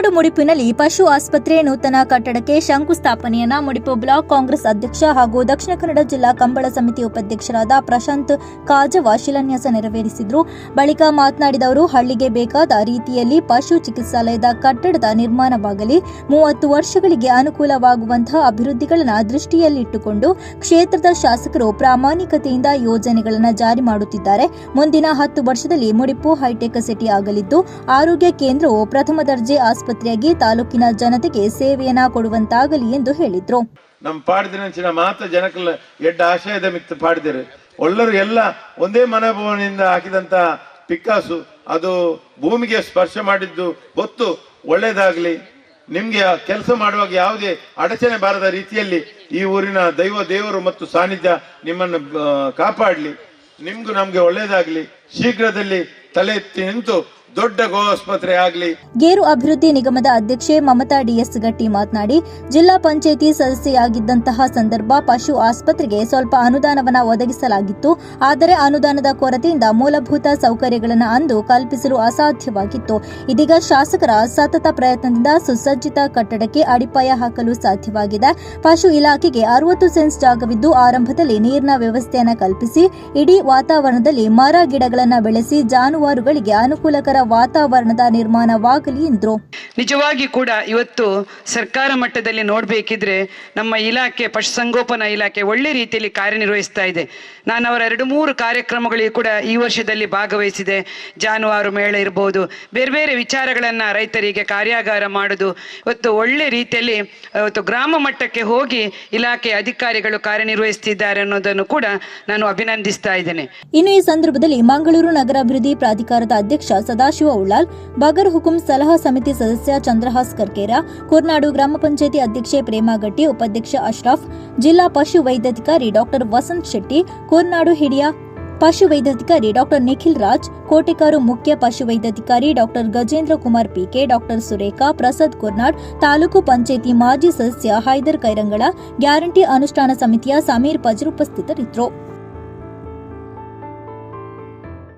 ಕೋರ್ನಾಡು ಮುಡಿಪಿನಲ್ಲಿ ಪಶು ಆಸ್ಪತ್ರೆ ನೂತನ ಕಟ್ಟಡಕ್ಕೆ ಶಂಕುಸ್ಥಾಪನೆಯನ್ನ ಮುಡಿಪು ಬ್ಲಾಕ್ ಕಾಂಗ್ರೆಸ್ ಅಧ್ಯಕ್ಷ ಹಾಗೂ ದಕ್ಷಿಣ ಕನ್ನಡ ಜಿಲ್ಲಾ ಕಂಬಳ ಸಮಿತಿ ಉಪಾಧ್ಯಕ್ಷರಾದ ಪ್ರಶಾಂತ್ ಕಾಜವ ಶಿಲಾನ್ಯಾಸ ನೆರವೇರಿಸಿದ್ರು. ಬಳಿಕ ಮಾತನಾಡಿದ ಅವರು, ಹಳ್ಳಿಗೆ ಬೇಕಾದ ರೀತಿಯಲ್ಲಿ ಪಶು ಚಿಕಿತ್ಸಾಲಯದ ಕಟ್ಟಡದ ನಿರ್ಮಾಣವಾಗಲಿ, ಮೂವತ್ತು ವರ್ಷಗಳಿಗೆ ಅನುಕೂಲವಾಗುವಂತಹ ಅಭಿವೃದ್ಧಿಗಳನ್ನು ದೃಷ್ಟಿಯಲ್ಲಿಟ್ಟುಕೊಂಡು ಕ್ಷೇತ್ರದ ಶಾಸಕರು ಪ್ರಾಮಾಣಿಕತೆಯಿಂದ ಯೋಜನೆಗಳನ್ನು ಜಾರಿ ಮಾಡುತ್ತಿದ್ದಾರೆ. ಮುಂದಿನ ಹತ್ತು ವರ್ಷದಲ್ಲಿ ಮುಡಿಪು ಹೈಟೆಕ್ ಸಿಟಿ ಆಗಲಿದ್ದು, ಆರೋಗ್ಯ ಕೇಂದ್ರವು ಪ್ರಥಮ ದರ್ಜೆ ಆಸ್ಪತ್ರೆಯಾಗಿ ತಾಲೂಕಿನ ಜನತೆಗೆ ಸೇವೆಯನ್ನ ಕೊಡುವಂತಾಗಲಿ ಎಂದು ಹೇಳಿದ್ರು. ನಮ್ಮ ಪಾಡ್ದಿನಂಚಿನ ಮಾತ್ರ ಜನಕಲ್ಲ ಎಡ್ಡ ಆಶಯದ ಮಿತ್ತು ಪಾಡಿದಿರು. ಒಳ್ಳರು ಎಲ್ಲ ಒಂದೇ ಮನೋಭಾವನೆಯಿಂದ ಹಾಕಿದಂತ ಪಿಕ್ಕಾಸು, ಅದು ಭೂಮಿಗೆ ಸ್ಪರ್ಶ ಮಾಡಿದ್ದು ಹೊತ್ತು ಒಳ್ಳೇದಾಗ್ಲಿ. ನಿಮ್ಗೆ ಕೆಲಸ ಮಾಡುವಾಗ ಯಾವುದೇ ಅಡಚಣೆ ಬಾರದ ರೀತಿಯಲ್ಲಿ ಈ ಊರಿನ ದೈವ, ದೇವರು ಮತ್ತು ಸಾನ್ನಿಧ್ಯ ನಿಮ್ಮನ್ನು ಕಾಪಾಡಲಿ. ನಿಮ್ಗೂ ನಮ್ಗೆ ಒಳ್ಳೇದಾಗ್ಲಿ. ಶೀಘ್ರದಲ್ಲಿ ತಲೆ ಎತ್ತಿ ನಿಂತು ದೊಡ್ಡ ಗೋಸ್ಪತ್ರೆ ಆಗ್ಲಿ. ಗೇರು ಅಭಿವೃದ್ಧಿ ನಿಗಮದ ಅಧ್ಯಕ್ಷೆ ಮಮತಾ ಡಿಎಸ್ ಗಟ್ಟಿ ಮಾತನಾಡಿ, ಜಿಲ್ಲಾ ಪಂಚಾಯಿತಿ ಸದಸ್ಯೆಯಾಗಿದ್ದಂತಹ ಸಂದರ್ಭ ಪಶು ಆಸ್ಪತ್ರೆಗೆ ಸ್ವಲ್ಪ ಅನುದಾನವನ್ನ ಒದಗಿಸಲಾಗಿತ್ತು. ಆದರೆ ಅನುದಾನದ ಕೊರತೆಯಿಂದ ಮೂಲಭೂತ ಸೌಕರ್ಯಗಳನ್ನು ಅಂದು ಕಲ್ಪಿಸಲು ಅಸಾಧ್ಯವಾಗಿತ್ತು. ಇದೀಗ ಶಾಸಕರ ಸತತ ಪ್ರಯತ್ನದಿಂದ ಸುಸಜ್ಜಿತ ಕಟ್ಟಡಕ್ಕೆ ಅಡಿಪಾಯ ಹಾಕಲು ಸಾಧ್ಯವಾಗಿದೆ. ಪಶು ಇಲಾಖೆಗೆ ಅರವತ್ತು ಸೆನ್ಸ್ ಜಾಗವಿದ್ದು, ಆರಂಭದಲ್ಲಿ ನೀರಿನ ವ್ಯವಸ್ಥೆಯನ್ನು ಕಲ್ಪಿಸಿ, ಇಡೀ ವಾತಾವರಣದಲ್ಲಿ ಮರ ಗಿಡಗಳನ್ನು ಬೆಳೆಸಿ ಜಾನುವಾರುಗಳಿಗೆ ಅನುಕೂಲಕರ ವಾತಾವರಣದ ನಿರ್ಮಾಣವಾಗಲಿ ಎಂದರು. ನಿಜವಾಗಿ ಕೂಡ ಇವತ್ತು ಸರ್ಕಾರ ಮಟ್ಟದಲ್ಲಿ ನೋಡಬೇಕಿದ್ರೆ ನಮ್ಮ ಇಲಾಖೆ ಪಶುಸಂಗೋಪನಾ ಇಲಾಖೆ ಒಳ್ಳೆ ರೀತಿಯಲ್ಲಿ ಕಾರ್ಯನಿರ್ವಹಿಸ್ತಾ ಇದೆ. ನಾನು ಅವರ ಎರಡು ಮೂರು ಕಾರ್ಯಕ್ರಮಗಳಿಗೆ ಕೂಡ ಈ ವರ್ಷದಲ್ಲಿ ಭಾಗವಹಿಸಿದೆ. ಜಾನುವಾರು ಮೇಳ ಇರ್ಬೋದು ಬೇರೆ ಬೇರೆ ವಿಚಾರಗಳನ್ನು ರೈತರಿಗೆ ಕಾರ್ಯಾಗಾರ ಮಾಡೋದು ಇವತ್ತು ಒಳ್ಳೆ ರೀತಿಯಲ್ಲಿ ಇವತ್ತು ಗ್ರಾಮ ಮಟ್ಟಕ್ಕೆ ಹೋಗಿ ಇಲಾಖೆ ಅಧಿಕಾರಿಗಳು ಕಾರ್ಯನಿರ್ವಹಿಸುತ್ತಿದ್ದಾರೆ ಅನ್ನೋದನ್ನು ಕೂಡ ನಾನು ಅಭಿನಂದಿಸ್ತಾ ಇದ್ದೇನೆ. ಇನ್ನು ಈ ಸಂದರ್ಭದಲ್ಲಿ ಮಂಗಳೂರು ನಗರಾಭಿವೃದ್ಧಿ ಪ್ರಾಧಿಕಾರದ ಅಧ್ಯಕ್ಷ ಸದಾಶಿವ ಉಳ್ಳಾಲ್, ಬಗರ್ ಹುಕುಂ ಸಲಹಾ ಸಮಿತಿ ಸದಸ್ಯ ಚಂದ್ರಹಾಸ್ ಕರ್ಕೇರಾ, ಕುರ್ನಾಡು ಗ್ರಾಮ ಪಂಚಾಯಿತಿ ಅಧ್ಯಕ್ಷೆ ಪ್ರೇಮಾ ಗಟ್ಟಿ, ಉಪಾಧ್ಯಕ್ಷ ಅಶ್ರಫ್, ಜಿಲ್ಲಾ ಪಶು ವೈದ್ಯಾಧಿಕಾರಿ ಡಾಕ್ಟರ್ ವಸಂತ್ ಶೆಟ್ಟಿ, ಕುರ್ನಾಡು ಹಿಡಿಯ ಪಶು ವೈದ್ಯಾಧಿಕಾರಿ ಡಾಕ್ಟರ್ ನಿಖಿಲ್ ರಾಜ್, ಕೋಟೆಕಾರು ಮುಖ್ಯ ಪಶು ವೈದ್ಯಾಧಿಕಾರಿ doctor Gajendra Kumar PK doctor Surekha, Prasad Kurnad, taluk panchayat ಮಾಜಿ ಸದಸ್ಯ ಹೈದರ್ ಕೈರಂಗಳ, ಗ್ಯಾರಂಟಿ ಅನುಷ್ಠಾನ ಸಮಿತಿಯ ಸಮೀರ್ ಪಜರ್ ಉಪಸ್ಥಿತರಿದ್ದರು.